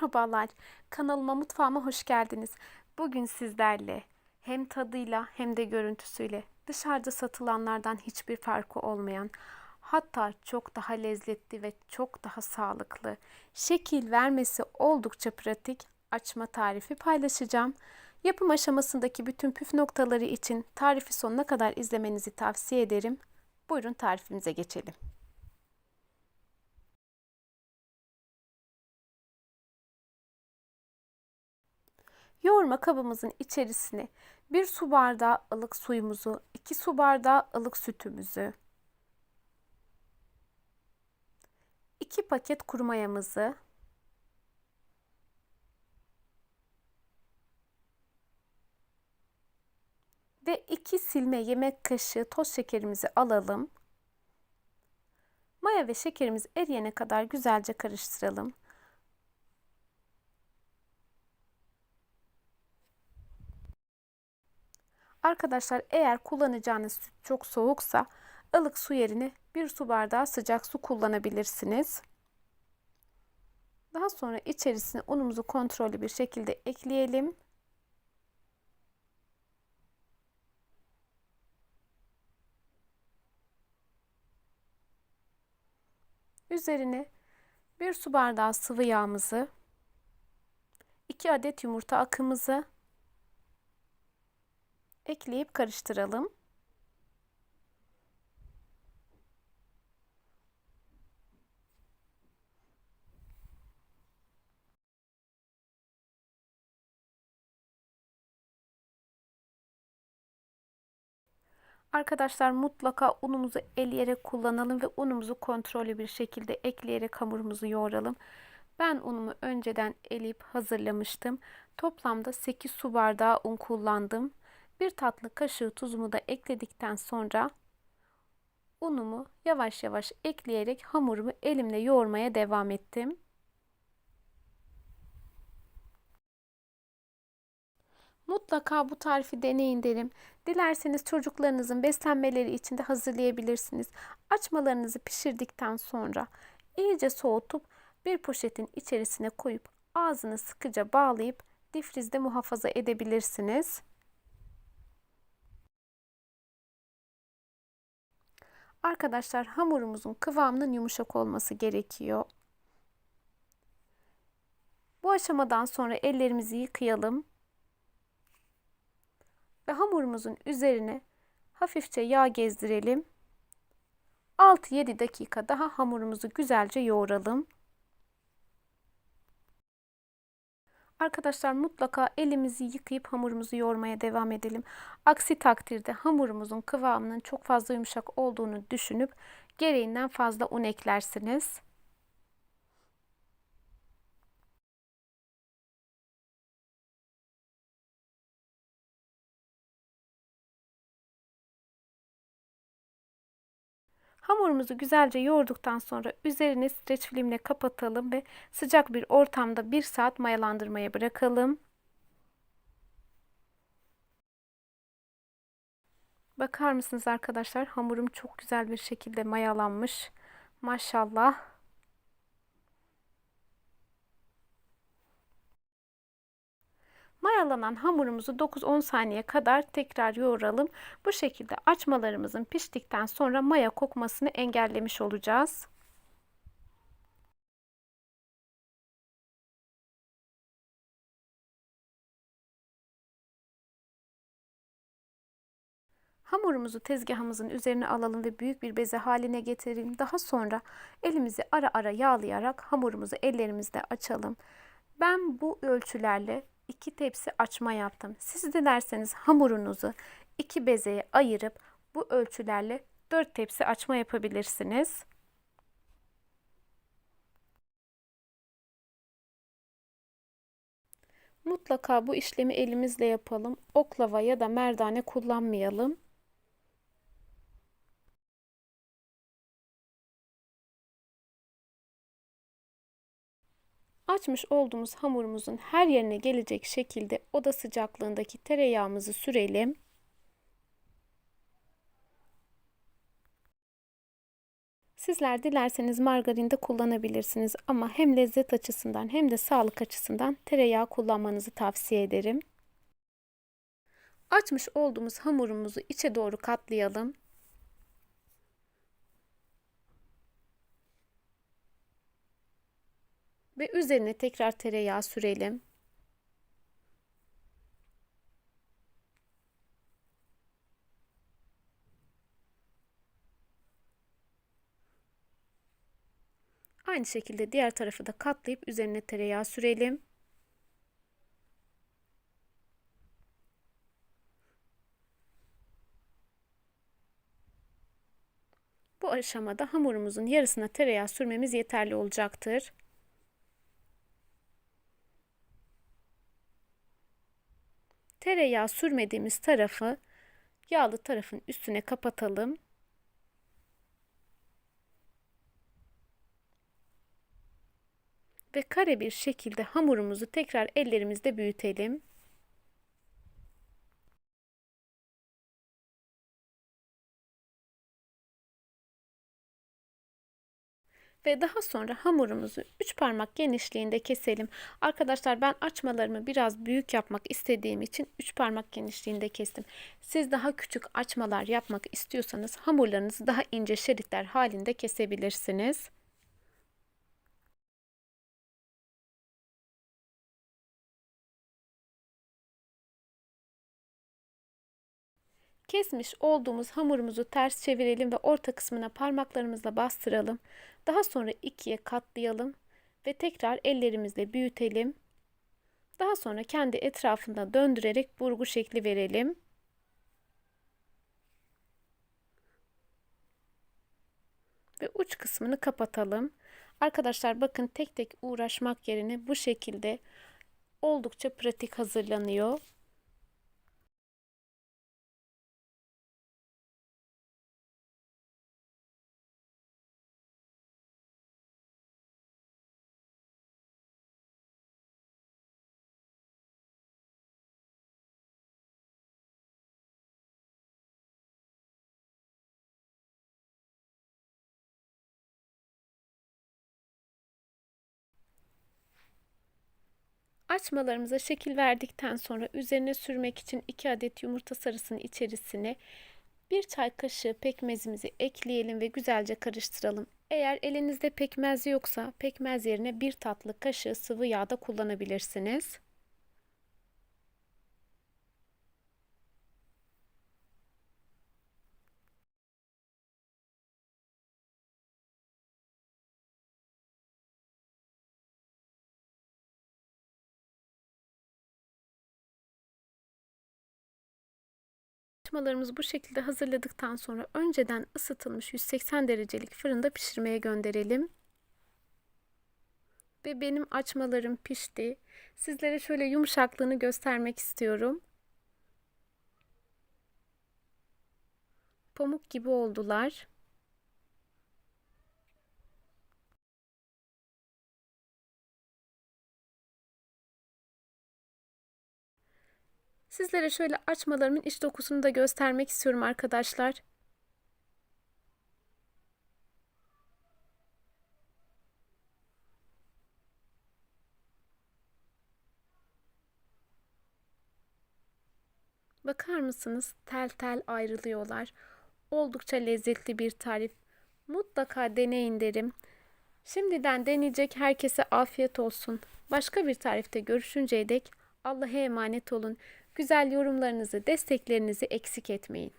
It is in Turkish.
Merhabalar, kanalıma mutfağıma hoş geldiniz. Bugün sizlerle hem tadıyla hem de görüntüsüyle dışarıda satılanlardan hiçbir farkı olmayan, hatta çok daha lezzetli ve çok daha sağlıklı, şekil vermesi oldukça pratik açma tarifi paylaşacağım. Yapım aşamasındaki bütün püf noktaları için tarifi sonuna kadar izlemenizi tavsiye ederim. Buyurun tarifimize geçelim. Yoğurma kabımızın içerisine 1 su bardağı ılık suyumuzu, 2 su bardağı ılık sütümüzü, 2 paket kuru mayamızı, ve 2 silme yemek kaşığı toz şekerimizi alalım. Maya ve şekerimiz eriyene kadar güzelce karıştıralım. Arkadaşlar eğer kullanacağınız süt çok soğuksa ılık su yerine bir su bardağı sıcak su kullanabilirsiniz. Daha sonra içerisine unumuzu kontrollü bir şekilde ekleyelim. Üzerine bir su bardağı sıvı yağımızı, 2 adet yumurta akımızı ekleyip karıştıralım. Arkadaşlar mutlaka unumuzu eleyerek kullanalım ve unumuzu kontrollü bir şekilde ekleyerek hamurumuzu yoğuralım. Ben unumu önceden eleyip hazırlamıştım. Toplamda 8 su bardağı un kullandım. Bir tatlı kaşığı tuzumu da ekledikten sonra unumu yavaş yavaş ekleyerek hamurumu elimle yoğurmaya devam ettim. Mutlaka bu tarifi deneyin derim. Dilerseniz çocuklarınızın beslenmeleri için de hazırlayabilirsiniz. Açmalarınızı pişirdikten sonra iyice soğutup bir poşetin içerisine koyup ağzını sıkıca bağlayıp difrizde muhafaza edebilirsiniz. Arkadaşlar hamurumuzun kıvamının yumuşak olması gerekiyor. Bu aşamadan sonra ellerimizi yıkayalım. Ve hamurumuzun üzerine hafifçe yağ gezdirelim. 6-7 dakika daha hamurumuzu güzelce yoğuralım. Arkadaşlar mutlaka elimizi yıkayıp hamurumuzu yoğurmaya devam edelim. Aksi takdirde hamurumuzun kıvamının çok fazla yumuşak olduğunu düşünüp gereğinden fazla un eklersiniz. Hamurumuzu güzelce yoğurduktan sonra üzerine streç filmle kapatalım ve sıcak bir ortamda 1 saat mayalandırmaya bırakalım. Bakar mısınız arkadaşlar? Hamurum çok güzel bir şekilde mayalanmış. Maşallah. Mayalanan hamurumuzu 9-10 saniye kadar tekrar yoğuralım. Bu şekilde açmalarımızın piştikten sonra maya kokmasını engellemiş olacağız. Hamurumuzu tezgahımızın üzerine alalım ve büyük bir beze haline getirelim. Daha sonra elimizi ara ara yağlayarak hamurumuzu ellerimizde açalım. Ben bu ölçülerle 2 tepsi açma yaptım. Siz dilerseniz hamurunuzu iki bezeye ayırıp bu ölçülerle 4 tepsi açma yapabilirsiniz. Mutlaka bu işlemi elimizle yapalım. Oklava ya da merdane kullanmayalım. Açmış olduğumuz hamurumuzun her yerine gelecek şekilde oda sıcaklığındaki tereyağımızı sürelim. Sizler dilerseniz margarin de kullanabilirsiniz ama hem lezzet açısından hem de sağlık açısından tereyağı kullanmanızı tavsiye ederim. Açmış olduğumuz hamurumuzu içe doğru katlayalım. Ve üzerine tekrar tereyağı sürelim. Aynı şekilde diğer tarafı da katlayıp üzerine tereyağı sürelim. Bu aşamada hamurumuzun yarısına tereyağı sürmemiz yeterli olacaktır. Tereyağı sürmediğimiz tarafı yağlı tarafın üstüne kapatalım. Ve kare bir şekilde hamurumuzu tekrar ellerimizde büyütelim. Ve daha sonra hamurumuzu 3 parmak genişliğinde keselim. Arkadaşlar ben açmalarımı biraz büyük yapmak istediğim için 3 parmak genişliğinde kestim. Siz daha küçük açmalar yapmak istiyorsanız hamurlarınızı daha ince şeritler halinde kesebilirsiniz. Kesmiş olduğumuz hamurumuzu ters çevirelim ve orta kısmına parmaklarımızla bastıralım. Daha sonra ikiye katlayalım ve tekrar ellerimizle büyütelim. Daha sonra kendi etrafında döndürerek burgu şekli verelim. Ve uç kısmını kapatalım. Arkadaşlar bakın tek tek uğraşmak yerine bu şekilde oldukça pratik hazırlanıyor. Açmalarımıza şekil verdikten sonra üzerine sürmek için 2 adet yumurta sarısının içerisine 1 çay kaşığı pekmezimizi ekleyelim ve güzelce karıştıralım. Eğer elinizde pekmez yoksa pekmez yerine 1 tatlı kaşığı sıvı yağ da kullanabilirsiniz. Açmalarımızı bu şekilde hazırladıktan sonra önceden ısıtılmış 180 derecelik fırında pişirmeye gönderelim. Ve benim açmalarım pişti. Sizlere şöyle yumuşaklığını göstermek istiyorum. Pamuk gibi oldular. Sizlere şöyle açmalarımın iç dokusunu da göstermek istiyorum arkadaşlar. Bakar mısınız? Tel tel ayrılıyorlar. Oldukça lezzetli bir tarif. Mutlaka deneyin derim. Şimdiden deneyecek herkese afiyet olsun. Başka bir tarifte görüşünceye dek Allah'a emanet olun. Güzel yorumlarınızı, desteklerinizi eksik etmeyin.